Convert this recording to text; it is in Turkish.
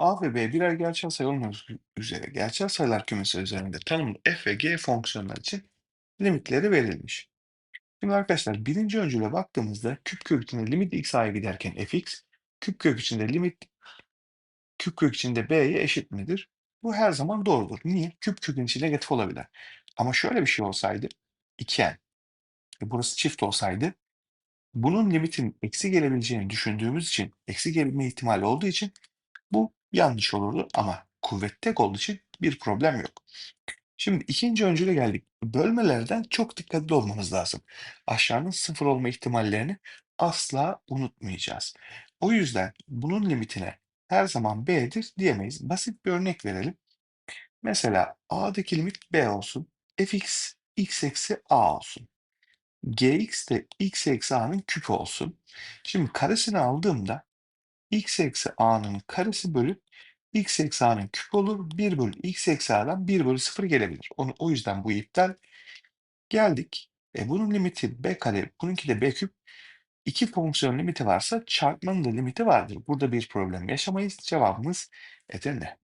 A ve B birer gerçel sayı olmak üzere gerçel sayılar kümesi üzerinde tanımlı f ve g fonksiyonlar için limitleri verilmiş. Şimdi arkadaşlar birinci öncüle baktığımızda küp kök içinde limit x a'ya giderken fx, küp kök içinde limit küp kök içinde b'ye eşit midir? Bu her zaman doğrudur. Niye? Küp kökün içi negatif olabilir. Ama şöyle bir şey olsaydı, iken, e, burası çift olsaydı, bunun limitin eksi gelebileceğini düşündüğümüz için, eksi gelme ihtimali olduğu için bu yanlış olurdu ama kuvvet tek olduğu için bir problem yok. Şimdi ikinci öncüle geldik. Bölmelerden çok dikkatli olmamız lazım. Aşağının sıfır olma ihtimallerini asla unutmayacağız. O yüzden bunun limitine her zaman b'dir diyemeyiz. Basit bir örnek verelim. Mesela a'daki limit b olsun. fx x eksi a olsun. gx de x eksi a'nın küpü olsun. Şimdi karesini aldığımda x eksi a'nın karesi bölü x eksi a'nın küpü olur. 1 bölü x eksi a'dan 1 bölü 0 gelebilir. Onu, o yüzden bu iptal. Geldik. E bunun limiti b kare, bununki de b küp. İki fonksiyon limiti varsa çarpmanın da limiti vardır. Burada bir problem yaşamayız. Cevabımız Edirne.